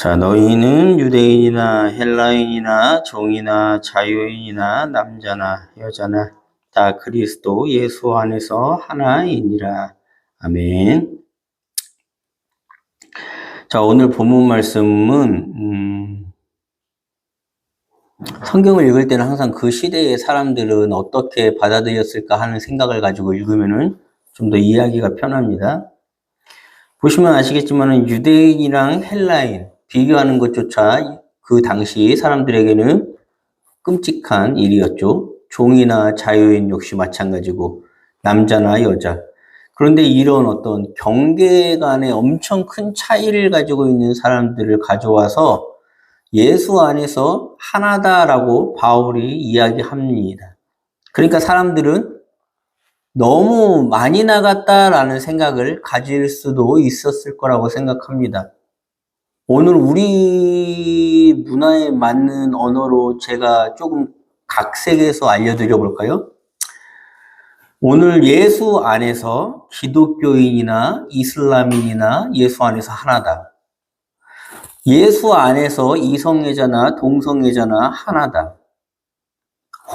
자, 너희는 유대인이나 헬라인이나 종이나 자유인이나 남자나 여자나 다 그리스도 예수 안에서 하나이니라. 아멘. 자, 오늘 본문 말씀은 음, 성경을 읽을 때는 항상 그 시대의 사람들은 어떻게 받아들였을까 하는 생각을 가지고 읽으면은 좀 더 이해하기가 편합니다. 보시면 아시겠지만 유대인이랑 헬라인 비교하는 것조차 그 당시 사람들에게는 끔찍한 일이었죠. 종이나 자유인 역시 마찬가지고 남자나 여자. 그런데 이런 어떤 경계 간의 엄청 큰 차이를 가지고 있는 사람들을 가져와서 예수 안에서 하나다라고 바울이 이야기합니다. 그러니까 사람들은 너무 많이 나갔다라는 생각을 가질 수도 있었을 거라고 생각합니다. 오늘 우리 문화에 맞는 언어로 제가 조금 각색해서 알려드려 볼까요? 오늘 예수 안에서 기독교인이나 이슬람인이나 예수 안에서 하나다. 예수 안에서 이성애자나 동성애자나 하나다.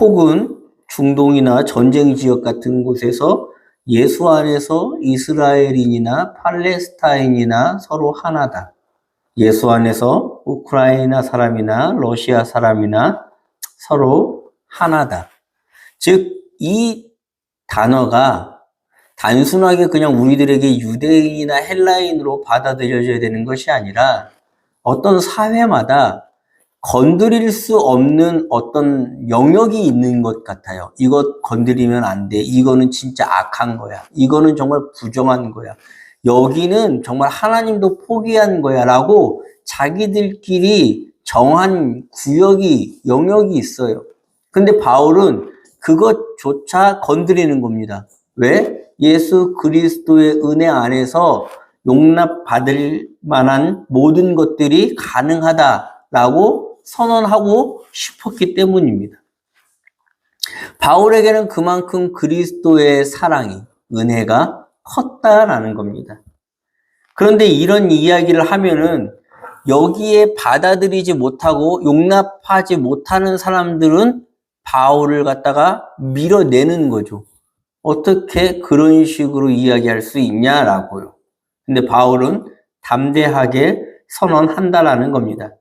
혹은 중동이나 전쟁 지역 같은 곳에서 예수 안에서 이스라엘인이나 팔레스타인이나 서로 하나다. 예수 안에서 우크라이나 사람이나 러시아 사람이나 서로 하나다. 즉, 이 단어가 단순하게 그냥 우리들에게 유대인이나 헬라인으로 받아들여져야 되는 것이 아니라 어떤 사회마다 건드릴 수 없는 어떤 영역이 있는 것 같아요. 이것 건드리면 안 돼. 이거는 진짜 악한 거야. 이거는 정말 부정한 거야. 여기는 정말 하나님도 포기한 거야. 라고 자기들끼리 정한 구역이, 영역이 있어요. 근데 바울은 그것조차 건드리는 겁니다. 왜? 예수 그리스도의 은혜 안에서 용납받을 만한 모든 것들이 가능하다라고 선언하고 싶었기 때문입니다. 바울에게는 그만큼 그리스도의 사랑이, 은혜가 컸다라는 겁니다. 그런데 이런 이야기를 하면은 여기에 받아들이지 못하고 용납하지 못하는 사람들은 바울을 갖다가 밀어내는 거죠. 어떻게 그런 식으로 이야기할 수 있냐라고요. 근데 바울은 담대하게 선언한다라는 겁니다.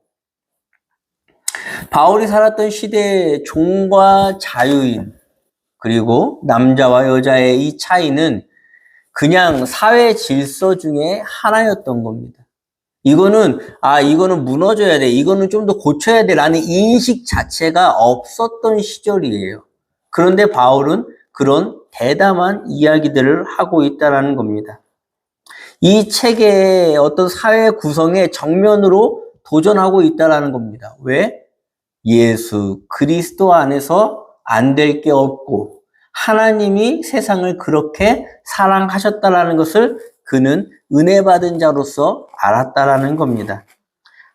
바울이 살았던 시대의 종과 자유인, 그리고 남자와 여자의 이 차이는 그냥 사회 질서 중에 하나였던 겁니다. 이거는, 아, 이거는 무너져야 돼. 이거는 좀 더 고쳐야 돼. 라는 인식 자체가 없었던 시절이에요. 그런데 바울은 그런 대담한 이야기들을 하고 있다는 겁니다. 이 책의 어떤 사회 구성의 정면으로 도전하고 있다는 겁니다. 왜? 예수 그리스도 안에서 안 될 게 없고 하나님이 세상을 그렇게 사랑하셨다라는 것을 그는 은혜 받은 자로서 알았다라는 겁니다.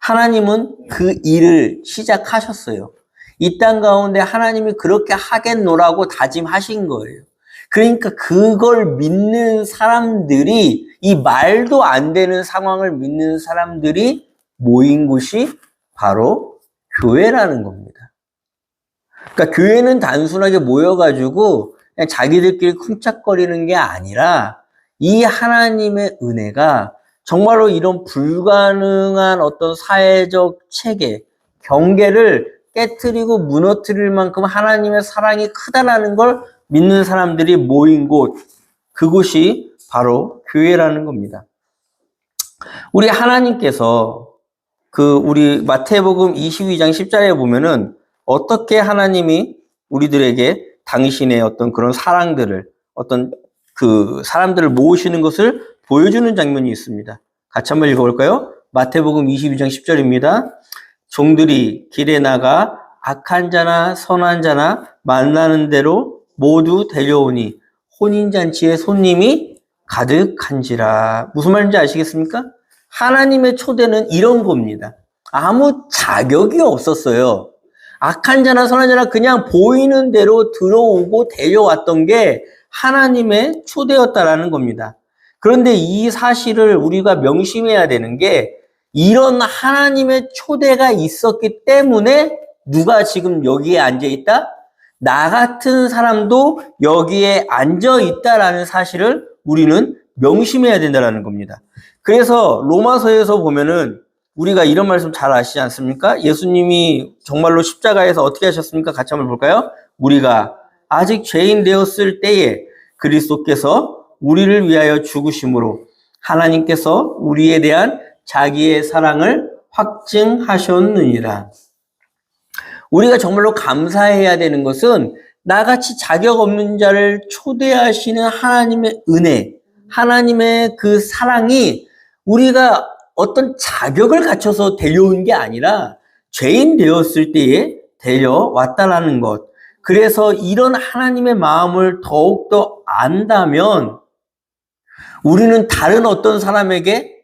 하나님은 그 일을 시작하셨어요. 이 땅 가운데 하나님이 그렇게 하겠노라고 다짐하신 거예요. 그러니까 그걸 믿는 사람들이 이 말도 안 되는 상황을 믿는 사람들이 모인 곳이 바로 교회라는 겁니다. 그러니까 교회는 단순하게 모여가지고 그냥 자기들끼리 쿵짝거리는 게 아니라 이 하나님의 은혜가 정말로 이런 불가능한 어떤 사회적 체계, 경계를 깨뜨리고 무너뜨릴 만큼 하나님의 사랑이 크다라는 걸 믿는 사람들이 모인 곳, 그곳이 바로 교회라는 겁니다. 우리 하나님께서 그 우리 마태복음 22장 10절에 보면은 어떻게 하나님이 우리들에게 당신의 어떤 그런 사랑들을 어떤 그 사람들을 모으시는 것을 보여주는 장면이 있습니다. 같이 한번 읽어볼까요? 마태복음 22장 10절입니다. 종들이 길에 나가 악한 자나 선한 자나 만나는 대로 모두 데려오니 혼인잔치에 손님이 가득한지라. 무슨 말인지 아시겠습니까? 하나님의 초대는 이런 겁니다. 아무 자격이 없었어요. 악한 자나 선한 자나 그냥 보이는 대로 들어오고 데려왔던 게 하나님의 초대였다라는 겁니다. 그런데 이 사실을 우리가 명심해야 되는 게 이런 하나님의 초대가 있었기 때문에 누가 지금 여기에 앉아 있다? 나 같은 사람도 여기에 앉아 있다라는 사실을 우리는 명심해야 된다는 겁니다. 그래서 로마서에서 보면은 우리가 이런 말씀 잘 아시지 않습니까? 예수님이 정말로 십자가에서 어떻게 하셨습니까? 같이 한번 볼까요? 우리가 아직 죄인 되었을 때에 그리스도께서 우리를 위하여 죽으심으로 하나님께서 우리에 대한 자기의 사랑을 확증하셨느니라. 우리가 정말로 감사해야 되는 것은 나같이 자격 없는 자를 초대하시는 하나님의 은혜, 하나님의 그 사랑이 우리가 어떤 자격을 갖춰서 데려온 게 아니라 죄인 되었을 때에 데려왔다라는 것. 그래서 이런 하나님의 마음을 더욱더 안다면 우리는 다른 어떤 사람에게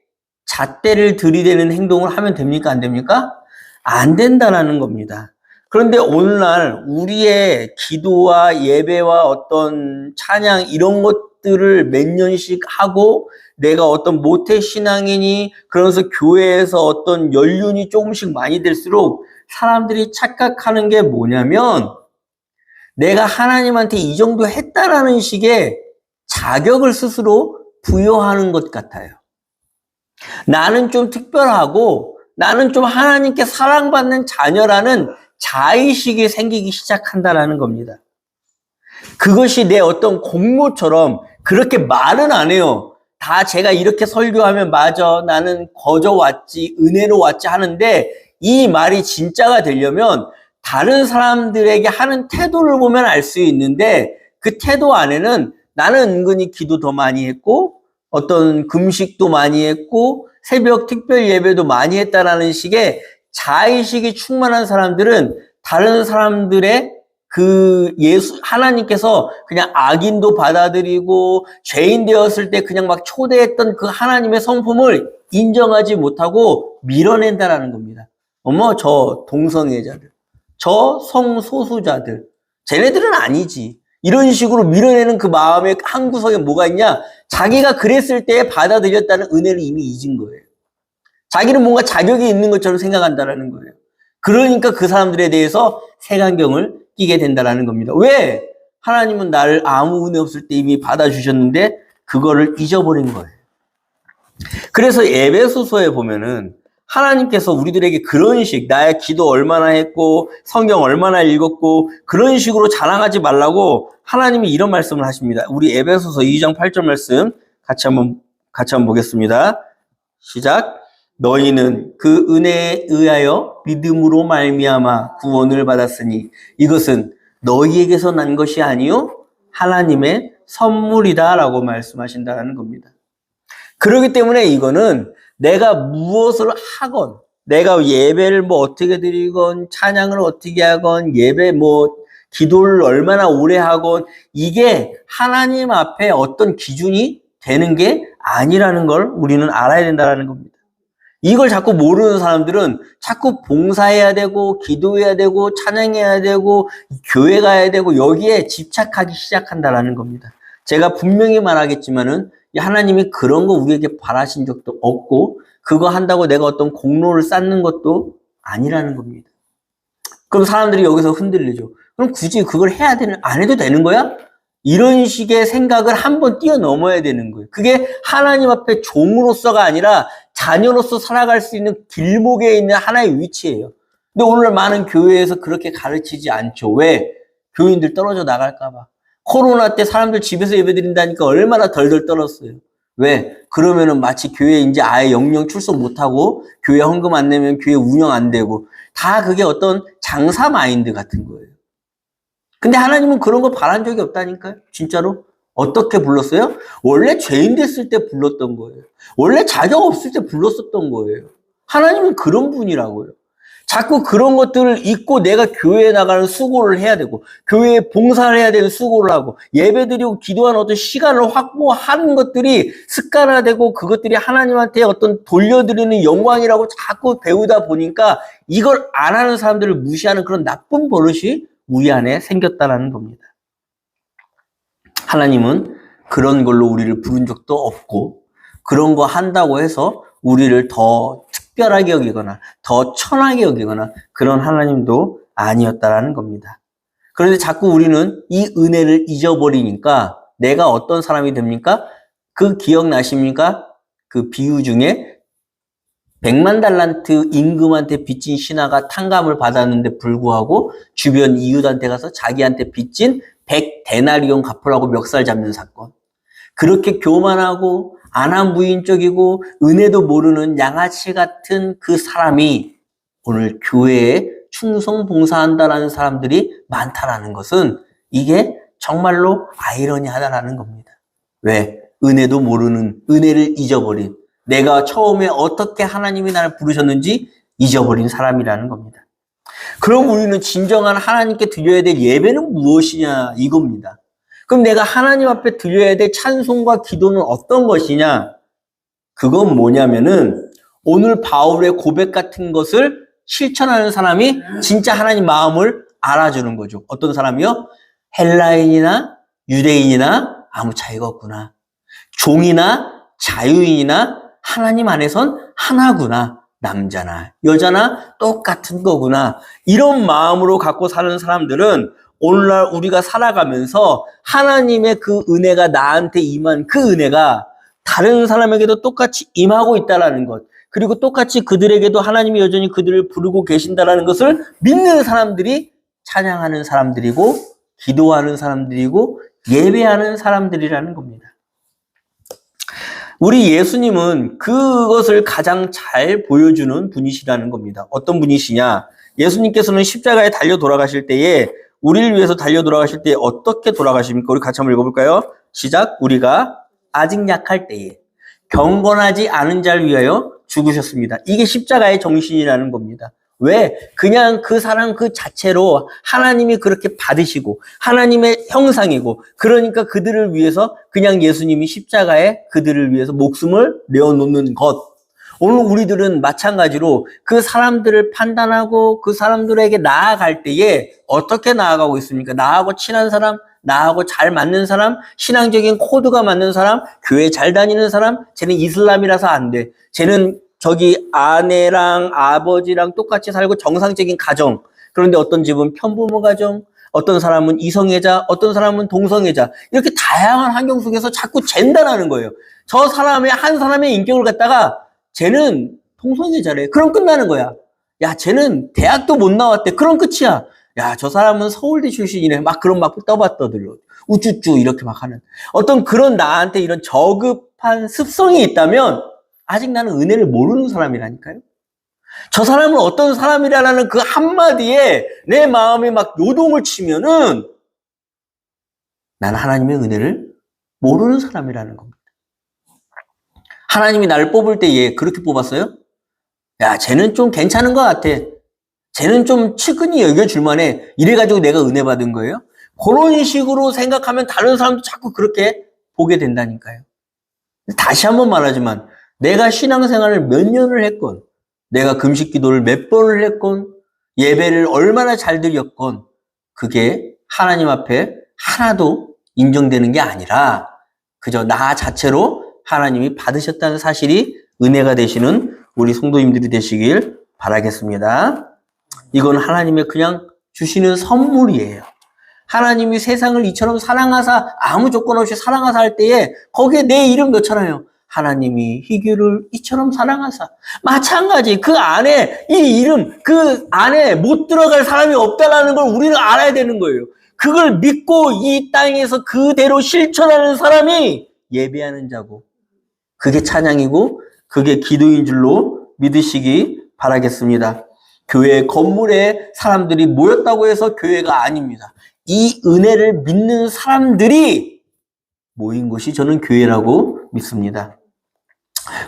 잣대를 들이대는 행동을 하면 됩니까? 안 됩니까? 안 된다라는 겁니다. 그런데 오늘날 우리의 기도와 예배와 어떤 찬양 이런 것들을 몇 년씩 하고 내가 어떤 모태 신앙이니 그러면서 교회에서 어떤 연륜이 조금씩 많이 될수록 사람들이 착각하는 게 뭐냐면 내가 하나님한테 이 정도 했다라는 식의 자격을 스스로 부여하는 것 같아요. 나는 좀 특별하고 나는 좀 하나님께 사랑받는 자녀라는 자의식이 생기기 시작한다라는 겁니다. 그것이 내 어떤 공로처럼 그렇게 말은 안 해요. 다 제가 이렇게 설교하면 맞아. 나는 거저 왔지, 은혜로 왔지 하는데 이 말이 진짜가 되려면 다른 사람들에게 하는 태도를 보면 알 수 있는데 그 태도 안에는 나는 은근히 기도 더 많이 했고 어떤 금식도 많이 했고 새벽 특별 예배도 많이 했다라는 식의 자의식이 충만한 사람들은 다른 사람들의 그 예수 하나님께서 그냥 악인도 받아들이고 죄인 되었을 때 그냥 막 초대했던 그 하나님의 성품을 인정하지 못하고 밀어낸다라는 겁니다. 어머 저 동성애자들, 저 성소수자들, 쟤네들은 아니지. 이런 식으로 밀어내는 그 마음의 한 구석에 뭐가 있냐? 자기가 그랬을 때 받아들였다는 은혜를 이미 잊은 거예요. 자기는 뭔가 자격이 있는 것처럼 생각한다라는 거예요. 그러니까 그 사람들에 대해서 색안경을 끼게 된다라는 겁니다. 왜? 하나님은 나를 아무 은혜 없을 때 이미 받아주셨는데 그거를 잊어버린 거예요. 그래서 에베소서에 보면은 하나님께서 우리들에게 그런 식, 나의 기도 얼마나 했고, 성경 얼마나 읽었고, 그런 식으로 자랑하지 말라고 하나님이 이런 말씀을 하십니다. 우리 에베소서 2장 8절 말씀 같이 한번, 같이 한번 보겠습니다. 시작. 너희는 그 은혜에 의하여 믿음으로 말미암아 구원을 받았으니 이것은 너희에게서 난 것이 아니요 하나님의 선물이다라고 말씀하신다는 겁니다. 그렇기 때문에 이거는 내가 무엇을 하건, 내가 예배를 뭐 어떻게 드리건, 찬양을 어떻게 하건, 예배 뭐, 기도를 얼마나 오래 하건, 이게 하나님 앞에 어떤 기준이 되는 게 아니라는 걸 우리는 알아야 된다는 겁니다. 이걸 자꾸 모르는 사람들은 자꾸 봉사해야 되고, 기도해야 되고, 찬양해야 되고, 교회 가야 되고, 여기에 집착하기 시작한다는 겁니다. 제가 분명히 말하겠지만은, 하나님이 그런 거 우리에게 바라신 적도 없고 그거 한다고 내가 어떤 공로를 쌓는 것도 아니라는 겁니다. 그럼 사람들이 여기서 흔들리죠. 그럼 굳이 그걸 해야 되는 안 해도 되는 거야? 이런 식의 생각을 한번 뛰어넘어야 되는 거예요. 그게 하나님 앞에 종으로서가 아니라 자녀로서 살아갈 수 있는 길목에 있는 하나의 위치예요. 근데 오늘 많은 교회에서 그렇게 가르치지 않죠. 왜? 교인들 떨어져 나갈까봐. 코로나 때 사람들 집에서 예배 드린다니까 얼마나 덜덜 떨었어요. 왜? 그러면은 마치 교회 이제 아예 영영 출석 못하고 교회 헌금 안 내면 교회 운영 안 되고 다 그게 어떤 장사 마인드 같은 거예요. 근데 하나님은 그런 거 바란 적이 없다니까요. 진짜로. 어떻게 불렀어요? 원래 죄인 됐을 때 불렀던 거예요. 원래 자격 없을 때 불렀었던 거예요. 하나님은 그런 분이라고요. 자꾸 그런 것들을 잊고 내가 교회에 나가는 수고를 해야 되고 교회에 봉사를 해야 되는 수고를 하고 예배드리고 기도하는 어떤 시간을 확보하는 것들이 습관화되고 그것들이 하나님한테 어떤 돌려드리는 영광이라고 자꾸 배우다 보니까 이걸 안 하는 사람들을 무시하는 그런 나쁜 버릇이 우리 안에 생겼다라는 겁니다. 하나님은 그런 걸로 우리를 부른 적도 없고 그런 거 한다고 해서 우리를 더 특별하게 여기거나 더 천하게 여기거나 그런 하나님도 아니었다라는 겁니다. 그런데 자꾸 우리는 이 은혜를 잊어버리니까 내가 어떤 사람이 됩니까? 그 기억나십니까? 그 비유 중에 백만 달란트 임금한테 빚진 신하가 탕감을 받았는데 불구하고 주변 이웃한테 가서 자기한테 빚진 백 데나리온 갚으라고 멱살 잡는 사건. 그렇게 교만하고 안한무인적이고 은혜도 모르는 양아치 같은 그 사람이 오늘 교회에 충성 봉사한다라는 사람들이 많다라는 것은 이게 정말로 아이러니하다라는 겁니다. 왜? 은혜도 모르는 은혜를 잊어버린 내가 처음에 어떻게 하나님이 나를 부르셨는지 잊어버린 사람이라는 겁니다. 그럼 우리는 진정한 하나님께 드려야 될 예배는 무엇이냐 이겁니다. 그럼 내가 하나님 앞에 드려야 될 찬송과 기도는 어떤 것이냐? 그건 뭐냐면은 오늘 바울의 고백 같은 것을 실천하는 사람이 진짜 하나님 마음을 알아주는 거죠. 어떤 사람이요? 헬라인이나 유대인이나 아무 차이가 없구나. 종이나 자유인이나 하나님 안에선 하나구나. 남자나 여자나 똑같은 거구나. 이런 마음으로 갖고 사는 사람들은 오늘날 우리가 살아가면서 하나님의 그 은혜가 나한테 임한 그 은혜가 다른 사람에게도 똑같이 임하고 있다라는 것. 그리고 똑같이 그들에게도 하나님이 여전히 그들을 부르고 계신다라는 것을 믿는 사람들이 찬양하는 사람들이고 기도하는 사람들이고 예배하는 사람들이라는 겁니다. 우리 예수님은 그것을 가장 잘 보여주는 분이시라는 겁니다. 어떤 분이시냐? 예수님께서는 십자가에 달려 돌아가실 때에 우리를 위해서 달려 돌아가실 때 어떻게 돌아가십니까? 우리 같이 한번 읽어볼까요? 시작. 우리가 아직 약할 때에 경건하지 않은 자를 위하여 죽으셨습니다. 이게 십자가의 정신이라는 겁니다. 왜? 그냥 그 사람 그 자체로 하나님이 그렇게 받으시고 하나님의 형상이고 그러니까 그들을 위해서 그냥 예수님이 십자가에 그들을 위해서 목숨을 내어놓는 것. 오늘 우리들은 마찬가지로 그 사람들을 판단하고 그 사람들에게 나아갈 때에 어떻게 나아가고 있습니까? 나하고 친한 사람, 나하고 잘 맞는 사람, 신앙적인 코드가 맞는 사람, 교회 잘 다니는 사람, 쟤는 이슬람이라서 안 돼. 쟤는 저기 아내랑 아버지랑 똑같이 살고 정상적인 가정. 그런데 어떤 집은 편부모 가정, 어떤 사람은 이성애자, 어떤 사람은 동성애자. 이렇게 다양한 환경 속에서 자꾸 젠단하는 거예요. 저 사람의 한 사람의 인격을 갖다가 쟤는 동성애자래. 그럼 끝나는 거야. 야, 쟤는 대학도 못 나왔대. 그럼 끝이야. 야, 저 사람은 서울대 출신이네. 막 그런 막 떠받 떠들러. 우쭈쭈 이렇게 막 하는. 어떤 그런 나한테 이런 저급한 습성이 있다면 아직 나는 은혜를 모르는 사람이라니까요. 저 사람은 어떤 사람이라는 그 한마디에 내 마음이 막 요동을 치면은 나는 하나님의 은혜를 모르는 사람이라는 겁니다. 하나님이 나를 뽑을 때 얘 그렇게 뽑았어요? 야, 쟤는 좀 괜찮은 것 같아. 쟤는 좀 측은히 여겨줄 만해. 이래가지고 내가 은혜 받은 거예요? 그런 식으로 생각하면 다른 사람도 자꾸 그렇게 보게 된다니까요. 다시 한번 말하지만, 내가 신앙생활을 몇 년을 했건, 내가 금식 기도를 몇 번을 했건, 예배를 얼마나 잘 드렸건, 그게 하나님 앞에 하나도 인정되는 게 아니라, 그저 나 자체로 하나님이 받으셨다는 사실이 은혜가 되시는 우리 성도님들이 되시길 바라겠습니다. 이건 하나님의 그냥 주시는 선물이에요. 하나님이 세상을 이처럼 사랑하사 아무 조건 없이 사랑하사 할 때에 거기에 내 이름 넣잖아요. 하나님이 희귀를 이처럼 사랑하사 마찬가지 그 안에 이 이름 그 안에 못 들어갈 사람이 없다라는 걸 우리는 알아야 되는 거예요. 그걸 믿고 이 땅에서 그대로 실천하는 사람이 예배하는 자고 그게 찬양이고 그게 기도인 줄로 믿으시기 바라겠습니다. 교회 건물에 사람들이 모였다고 해서 교회가 아닙니다. 이 은혜를 믿는 사람들이 모인 것이 저는 교회라고 믿습니다.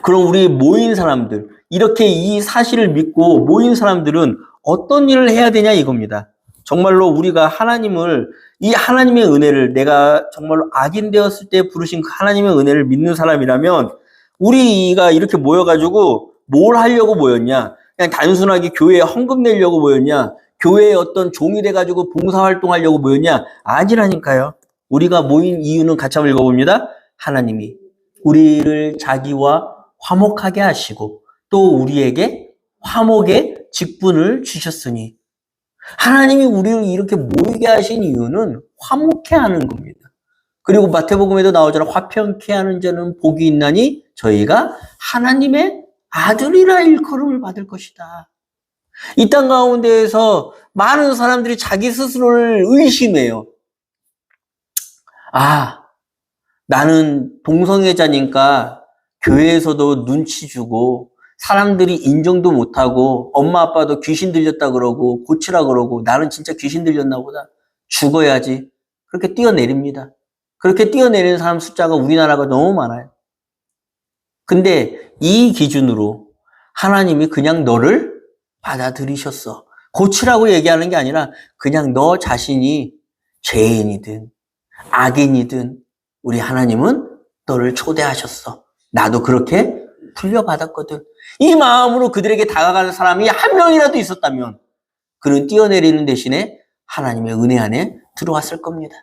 그럼 우리 모인 사람들, 이렇게 이 사실을 믿고 모인 사람들은 어떤 일을 해야 되냐 이겁니다. 정말로 우리가 하나님을, 이 하나님의 은혜를 내가 정말로 악인 되었을 때 부르신 그 하나님의 은혜를 믿는 사람이라면 우리가 이렇게 모여가지고 뭘 하려고 모였냐? 그냥 단순하게 교회에 헌금 내려고 모였냐? 교회에 어떤 종이 돼가지고 봉사활동하려고 모였냐? 아니라니까요. 우리가 모인 이유는 같이 한번 읽어봅니다. 하나님이 우리를 자기와 화목하게 하시고 또 우리에게 화목의 직분을 주셨으니 하나님이 우리를 이렇게 모이게 하신 이유는 화목해 하는 겁니다. 그리고 마태복음에도 나오잖아. 화평케 하는 자는 복이 있나니 저희가 하나님의 아들이라 일컬음을 받을 것이다. 이 땅 가운데에서 많은 사람들이 자기 스스로를 의심해요. 아, 나는 동성애자니까 교회에서도 눈치 주고 사람들이 인정도 못하고 엄마 아빠도 귀신 들렸다 그러고 고치라 그러고 나는 진짜 귀신 들렸나 보다. 죽어야지. 그렇게 뛰어내립니다. 그렇게 뛰어내리는 사람 숫자가 우리나라가 너무 많아요. 근데 이 기준으로 하나님이 그냥 너를 받아들이셨어. 고치라고 얘기하는 게 아니라 그냥 너 자신이 죄인이든 악인이든 우리 하나님은 너를 초대하셨어. 나도 그렇게 풀려받았거든. 이 마음으로 그들에게 다가가는 사람이 한 명이라도 있었다면 그는 뛰어내리는 대신에 하나님의 은혜 안에 들어왔을 겁니다.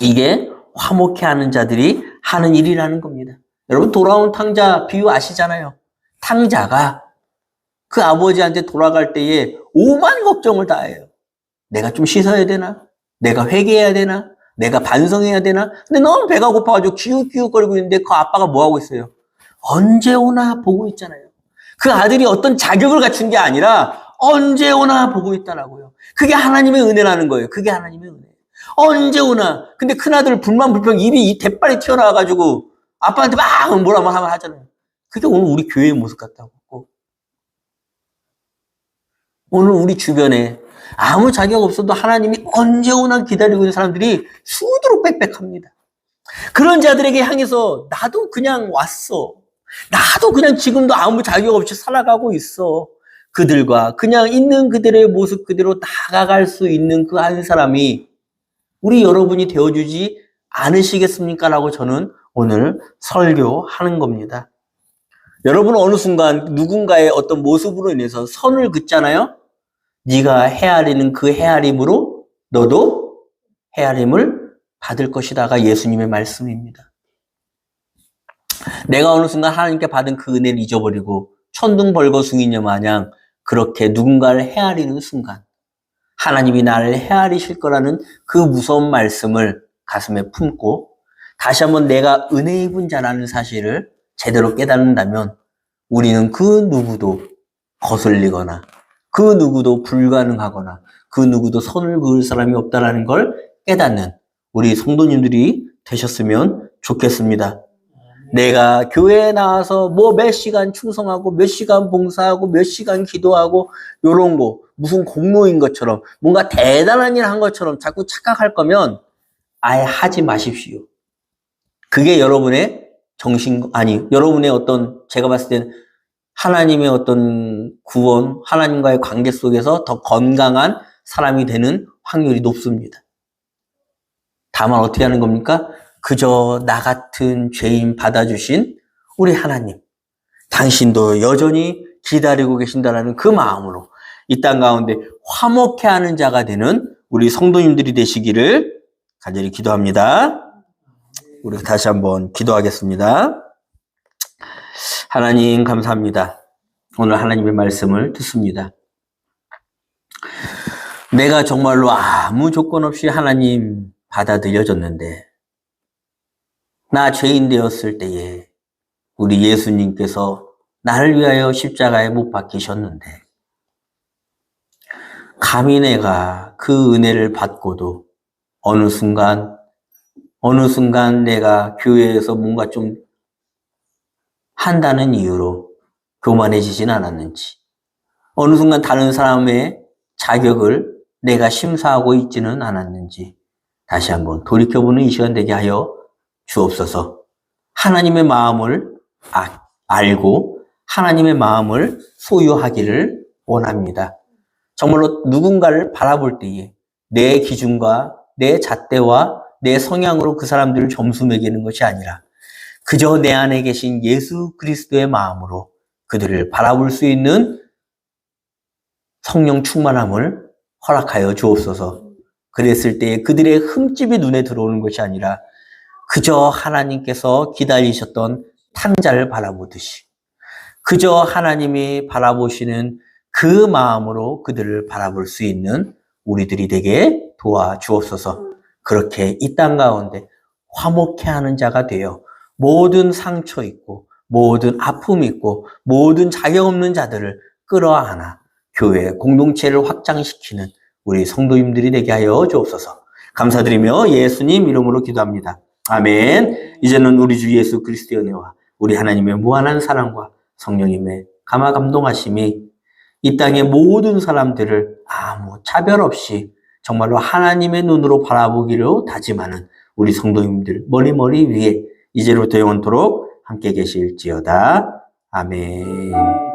이게 화목해 하는 자들이 하는 일이라는 겁니다. 여러분 돌아온 탕자 비유 아시잖아요. 탕자가 그 아버지한테 돌아갈 때에 오만 걱정을 다 해요. 내가 좀 씻어야 되나? 내가 회개해야 되나? 내가 반성해야 되나? 근데 너무 배가 고파가지고 기웃기웃거리고 있는데 그 아빠가 뭐 하고 있어요? 언제 오나 보고 있잖아요. 그 아들이 어떤 자격을 갖춘 게 아니라 언제 오나 보고 있다라고요. 그게 하나님의 은혜라는 거예요. 그게 하나님의 은혜. 언제 오나. 근데 큰아들 불만 불평 입이 이 대빨이 튀어나와가지고 아빠한테 막 뭐라 뭐 하잖아요. 그게 오늘 우리 교회의 모습 같다고. 오늘 우리 주변에 아무 자격 없어도 하나님이 언제 오나 기다리고 있는 사람들이 수두룩 빽빽합니다. 그런 자들에게 향해서 나도 그냥 왔어. 나도 그냥 지금도 아무 자격 없이 살아가고 있어. 그들과 그냥 있는 그들의 모습 그대로 나아갈 수 있는 그 한 사람이 우리 여러분이 되어주지 않으시겠습니까? 라고 저는 오늘 설교하는 겁니다. 여러분 어느 순간 누군가의 어떤 모습으로 인해서 선을 긋잖아요? 네가 헤아리는 그 헤아림으로 너도 헤아림을 받을 것이다가 예수님의 말씀입니다. 내가 어느 순간 하나님께 받은 그 은혜를 잊어버리고 천둥 벌거숭이녀 마냥 그렇게 누군가를 헤아리는 순간 하나님이 나를 헤아리실 거라는 그 무서운 말씀을 가슴에 품고 다시 한번 내가 은혜 입은 자라는 사실을 제대로 깨닫는다면 우리는 그 누구도 거슬리거나 그 누구도 불가능하거나 그 누구도 선을 그을 사람이 없다라는 걸 깨닫는 우리 성도님들이 되셨으면 좋겠습니다. 내가 교회에 나와서 뭐 몇 시간 충성하고 몇 시간 봉사하고 몇 시간 기도하고 요런 거 무슨 공로인 것처럼 뭔가 대단한 일 한 것처럼 자꾸 착각할 거면 아예 하지 마십시오. 그게 여러분의 정신 아니 여러분의 어떤 제가 봤을 때는 하나님의 어떤 구원, 하나님과의 관계 속에서 더 건강한 사람이 되는 확률이 높습니다. 다만 어떻게 하는 겁니까? 그저 나 같은 죄인 받아주신 우리 하나님. 당신도 여전히 기다리고 계신다라는 그 마음으로 이 땅 가운데 화목해 하는 자가 되는 우리 성도님들이 되시기를 간절히 기도합니다. 우리 다시 한번 기도하겠습니다. 하나님 감사합니다. 오늘 하나님의 말씀을 듣습니다. 내가 정말로 아무 조건 없이 하나님 받아들여졌는데 나 죄인 되었을 때에 우리 예수님께서 나를 위하여 십자가에 못 박히셨는데 감히 내가 그 은혜를 받고도 어느 순간 어느 순간 내가 교회에서 뭔가 좀 한다는 이유로 교만해지진 않았는지, 어느 순간 다른 사람의 자격을 내가 심사하고 있지는 않았는지, 다시 한번 돌이켜보는 이 시간 되게 하여 주옵소서. 하나님의 마음을 아, 알고 하나님의 마음을 소유하기를 원합니다. 정말로 누군가를 바라볼 때에 내 기준과 내 잣대와 내 성향으로 그 사람들을 점수 매기는 것이 아니라 그저 내 안에 계신 예수 그리스도의 마음으로 그들을 바라볼 수 있는 성령 충만함을 허락하여 주옵소서. 그랬을 때 그들의 흠집이 눈에 들어오는 것이 아니라 그저 하나님께서 기다리셨던 탕자를 바라보듯이 그저 하나님이 바라보시는 그 마음으로 그들을 바라볼 수 있는 우리들이 되게 도와주옵소서. 그렇게 이 땅 가운데 화목해 하는 자가 되어 모든 상처 있고 모든 아픔 있고 모든 자격 없는 자들을 끌어안아 교회 공동체를 확장시키는 우리 성도님들이 되게 하여 주옵소서. 감사드리며 예수님 이름으로 기도합니다. 아멘. 이제는 우리 주 예수 그리스도의 은혜와 우리 하나님의 무한한 사랑과 성령님의 감화 감동하심이 이 땅의 모든 사람들을 아무 차별 없이 정말로 하나님의 눈으로 바라보기로 다짐하는 우리 성도님들 머리머리 위에 이제로부터 영원토록 함께 계실지어다. 아멘.